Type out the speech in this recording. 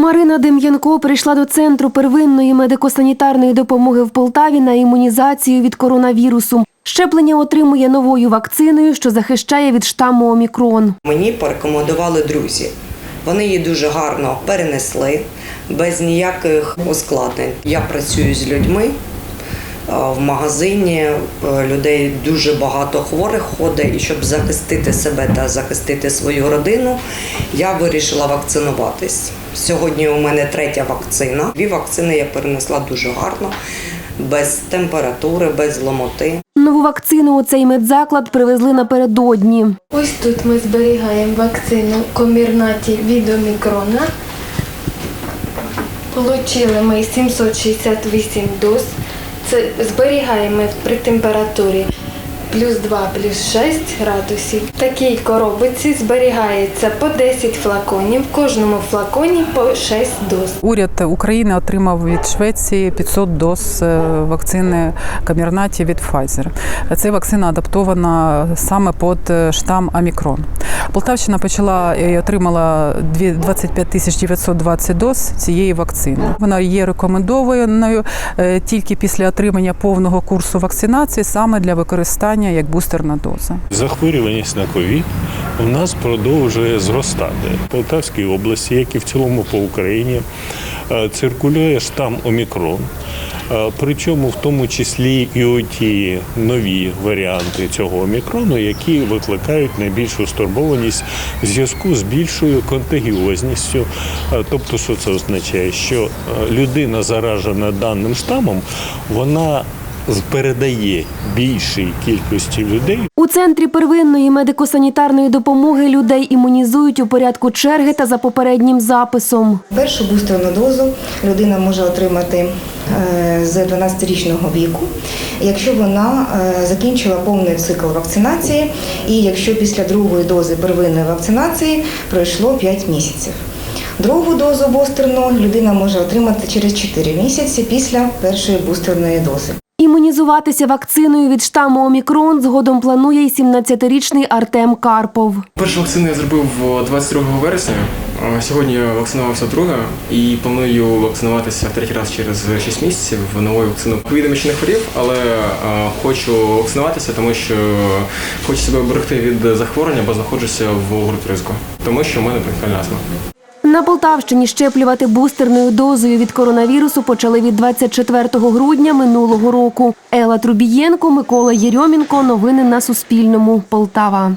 Марина Дем'янко прийшла до центру первинної медико-санітарної допомоги в Полтаві на імунізацію від коронавірусу. Щеплення отримує новою вакциною, що захищає від штаму Омікрон. Мені порекомендували друзі. Вони її дуже гарно перенесли, без ніяких ускладнень. Я працюю з людьми. Е, В магазині е, людей дуже багато хворих ходить, і щоб захистити себе та захистити свою родину, я вирішила вакцинуватись. Сьогодні у мене третя вакцина. Дві вакцини я перенесла дуже гарно, без температури, без ломоти. Нову вакцину у цей медзаклад привезли напередодні. Ось тут ми зберігаємо вакцину комірнаті від омікрона. Получили ми 768 доз. Це зберігаємо при температурі плюс 2, плюс 6 градусів. В такій коробиці зберігається по 10 флаконів, в кожному флаконі по 6 доз. Уряд України отримав від Швеції 500 доз е, вакцини Камірнаті від Pfizer. Ця вакцина адаптована саме під е, штам Омікрон. Полтавщина почала і отримала дві- 25 тисяч 920 доз цієї вакцини. Вона є рекомендованою е, тільки після отримання повного курсу вакцинації саме для використання як бустерна доза. Захворюваність на ковід у нас продовжує зростати. В Полтавській області, як і в цілому по Україні, е, циркулює штам Омікрон. Причому в тому числі і оті нові варіанти цього омікрону, які викликають найбільшу стурбованість в зв'язку з більшою контагіозністю. Тобто, що це означає, що людина заражена даним штамом, вона передає більшій кількості людей У центрі первинної медико-санітарної допомоги людей імунізують у порядку черги та за попереднім записом. Першу бустерну дозу людина може отримати е, з 12-річного віку, якщо вона е, закінчила повний цикл вакцинації, і якщо після другої дози первинної вакцинації пройшло 5 місяців. Другу дозу бустерну людина може отримати через 4 місяці після першої бустерної дози. Імунізуватися вакциною від штаму Омікрон згодом планує й 17-річний Артем Карпов. Першу вакцину я зробив 22 вересня. Сьогодні я вакцинувався друга і планую вакцинуватися в третій раз через 6 місяців новою вакциною. Ковідом я ще не хворів, але хочу вакцинуватися, тому що хочу себе оберегти від захворювання, бо знаходжуся в групі ризику, тому що в мене бронхіальна астма. На Полтавщині щеплювати бустерною дозою від коронавірусу почали від 24 грудня минулого року. Ела Трубієнко, Микола Єрьомінко. Новини на Суспільному. Полтава.